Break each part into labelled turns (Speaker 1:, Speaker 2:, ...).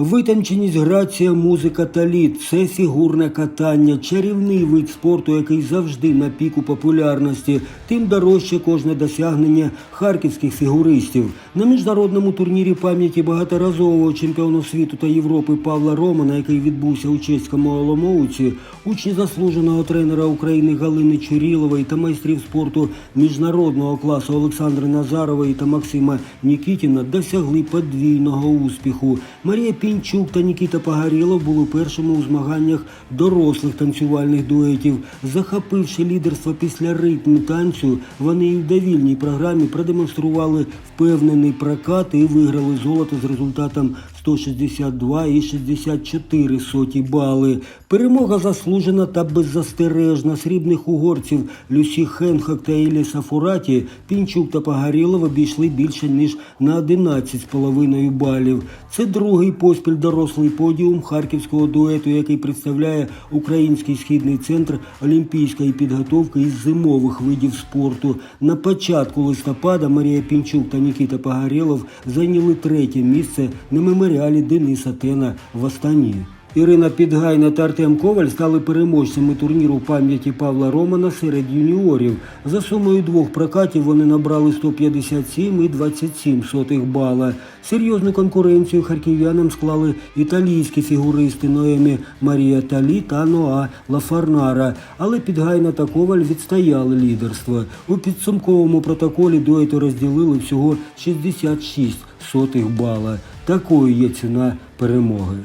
Speaker 1: Витонченість, грація, музика та лід це фігурне катання, чарівний вид спорту, який завжди на піку популярності. Тим дорожче кожне досягнення харківських фігуристів. На міжнародному турнірі пам'яті багаторазового чемпіону світу та Європи Павла Романа, який відбувся у чеському Оломouці, учні заслуженого тренера України Галини Чурілової та майстрів спорту міжнародного класу Олександри Назарової та Максима Нікітіна досягли подвійного успіху. Марія Пінчук та Нікіта Пагарілов були першими у змаганнях дорослих танцювальних дуетів. Захопивши лідерство після ритму танцю, вони і в довільній програмі продемонстрували впевнений прокат і виграли золото з результатом 162 і 64 соті бали. Перемога заслужена та беззастережна срібних угорців Люсі Хенхак та Елі Сафураті Пінчук та Пагарілов обійшли більше ніж на 11,5 балів. Це другий поспіль дорослий подіум харківського дуету, який представляє Український східний центр олімпійської підготовки із зимових видів спорту. На початку листопада Марія Пінчук та Нікіта Пагарєлов зайняли третє місце на меморіалі Дениса Тена в Астані. Ірина Підгайна та Артем Коваль стали переможцями турніру пам'яті Павла Романа серед юніорів. За сумою двох прокатів вони набрали 157 і 27 сотих бала. Серйозну конкуренцію харків'янам склали італійські фігуристи Ноемі Марія Талі та Ноа Лафарнара. Але Підгайна та Коваль відстояли лідерство. У підсумковому протоколі дуети розділили всього 66 сотих бала. Такою є ціна перемоги.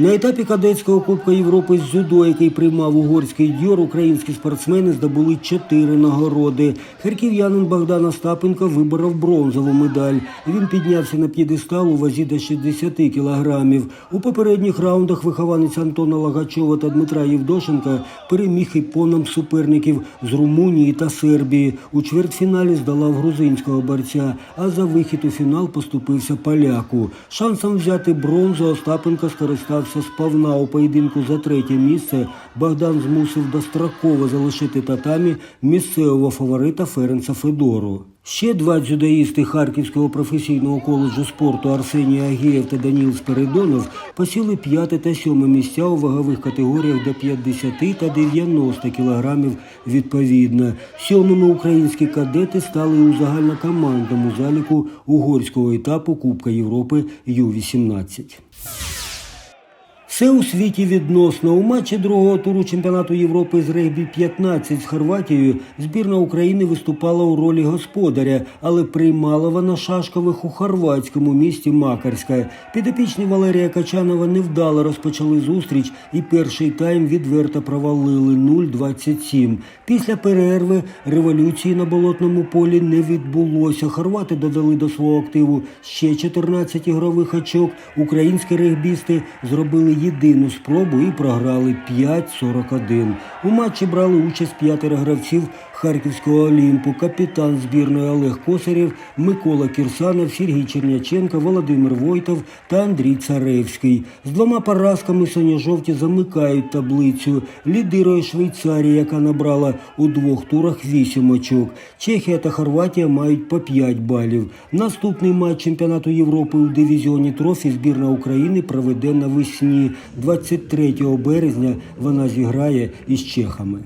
Speaker 1: На етапі кадетського Кубка Європи з дзюдо, який приймав угорський дьор, українські спортсмени здобули чотири нагороди. Харків'янин Богдан Остапенко виборов бронзову медаль. Він піднявся на п'єдестал у вазі до 60 кілограмів. У попередніх раундах вихованець Антона Лагачова та Дмитра Євдошенка переміг іпоном суперників з Румунії та Сербії. У чвертьфіналі здолав грузинського борця, а за вихід у фінал поступився поляку. Шансом взяти бронзу Остапенко скористався сповна у поєдинку за третє місце. Богдан змусив достроково залишити татамі місцевого фаворита Ференца Федору. Ще два дзюдоїсти Харківського професійного коледжу спорту Арсеній Агієв та Даніл Спиридонов посіли п'яте та сьоме місця у вагових категоріях до 50 та 90 кілограмів відповідно. Сьомими українські кадети стали у загальнокомандному заліку угорського етапу Кубка Європи Ю-18. Все у світі відносно. У матчі другого туру чемпіонату Європи з регбі 15 з Хорватією збірна України виступала у ролі господаря, але приймала вона шашкових у хорватському місті Макарська. Підопічні Валерія Качанова невдало розпочали зустріч і перший тайм відверто провалили 0-27. Після перерви революції на болотному полі не відбулося. Хорвати додали до свого активу ще 14 ігрових очок. Українські регбісти зробили єдину спробу і програли 5-41. У матчі брали участь п'ятеро гравців Харківського Олімпу, капітан збірної Олег Косарєв, Микола Кірсанов, Сергій Черняченко, Володимир Войтов та Андрій Царевський. З двома поразками синьо-жовті замикають таблицю. Лідирує Швейцарія, яка набрала у двох турах 8 очок. Чехія та Хорватія мають по 5 балів. Наступний матч чемпіонату Європи у дивізіоні трофі збірна України проведе навесні. 23 березня вона зіграє із чехами.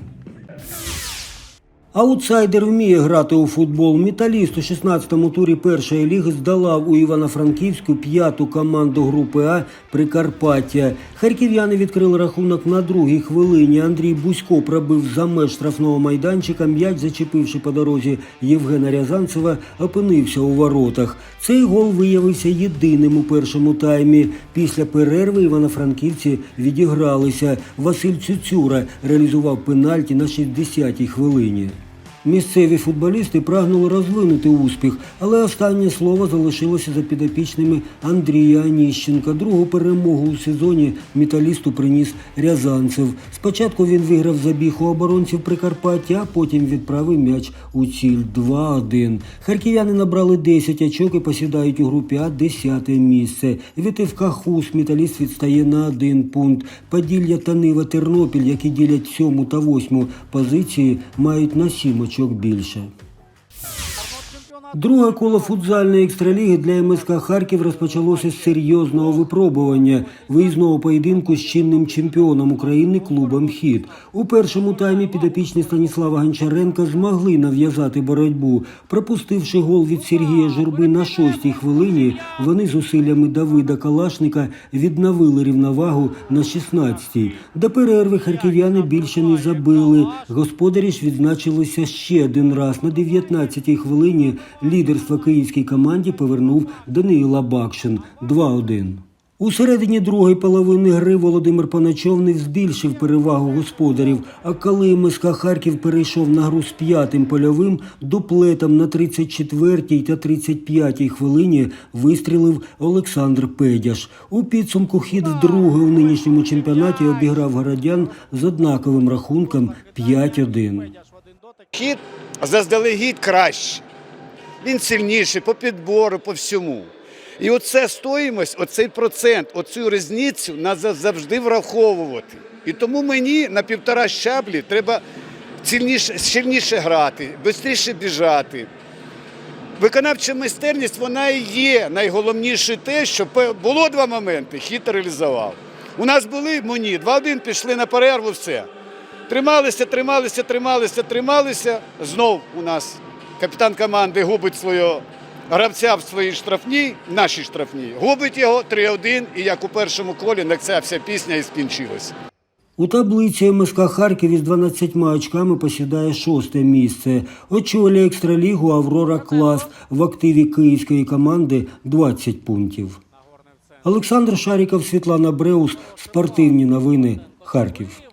Speaker 1: Аутсайдер вміє грати у футбол. Металіст у 16-му турі першої ліги здолав у Івано-Франківську п'яту команду групи А Прикарпаття. Харків'яни відкрили рахунок на другій хвилині. Андрій Бузько пробив за меж штрафного майданчика. М'яч, зачепивши по дорозі Євгена Рязанцева, опинився у воротах. Цей гол виявився єдиним у першому таймі. Після перерви івано-франківці відігралися. Василь Цюцюра реалізував пенальті на 60-й хвилині. Місцеві футболісти прагнули розвинути успіх, але останнє слово залишилося за підопічними Андрія Аніщенка. Другу перемогу у сезоні металісту приніс Рязанцев. Спочатку він виграв забіг у оборонців Прикарпаття, а потім відправив м'яч у ціль 2-1. Харків'яни набрали 10 очок і посідають у групі А 10 місце. Від ФК Хус металіст відстає на один пункт. Поділля та Нива Тернопіль, які ділять сьому та восьму позиції, мають на 7 очок більше. Друге коло футзальної екстраліги для МСК Харків розпочалося з серйозного випробування виїзного поєдинку з чинним чемпіоном України клубом Хід. У першому таймі підопічні Станіслава Гончаренка змогли нав'язати боротьбу. Пропустивши гол від Сергія Журби на шостій хвилині, вони зусиллями Давида Калашника відновили рівновагу на 16-й. До перерви харків'яни більше не забили. Господарі ж відзначилися ще один раз на 19-й хвилині. Лідерство київській команді повернув Даниїла Бакшин 2-1. У середині другої половини гри Володимир Паначовник збільшив перевагу господарів. А коли МСК Харків перейшов на гру з п'ятим польовим, дуплетом на 34-й та 35-й хвилині вистрілив Олександр Педяш. У підсумку хід вдруге у нинішньому чемпіонаті обіграв городян з однаковим рахунком 5-1.
Speaker 2: Хід заздалегідь краще. Він сильніший по підбору, по всьому. І оце стоїмость, оцей процент, оцю різницю треба завжди враховувати. І тому мені на півтора щаблі треба сильніше, сильніше грати, швидше біжати. Виконавча майстерність вона і є найголовніше те, що було два моменти, хід реалізував. У нас були мені, 2-1 пішли на перерву, все. Трималися, трималися, трималися, трималися. Знов у нас капітан команди губить свого гравця в своїй штрафній, нашій штрафній. Губить його 3-1, і як у першому колі, на ця вся пісня і скінчилась.
Speaker 1: У таблиці МСК Харків із 12 очками посідає шосте місце. Очолює екстралігу Аврора Клас в активі київської команди 20 пунктів. Олександр Шаріков, Світлана Бреус. Спортивні новини. Харків.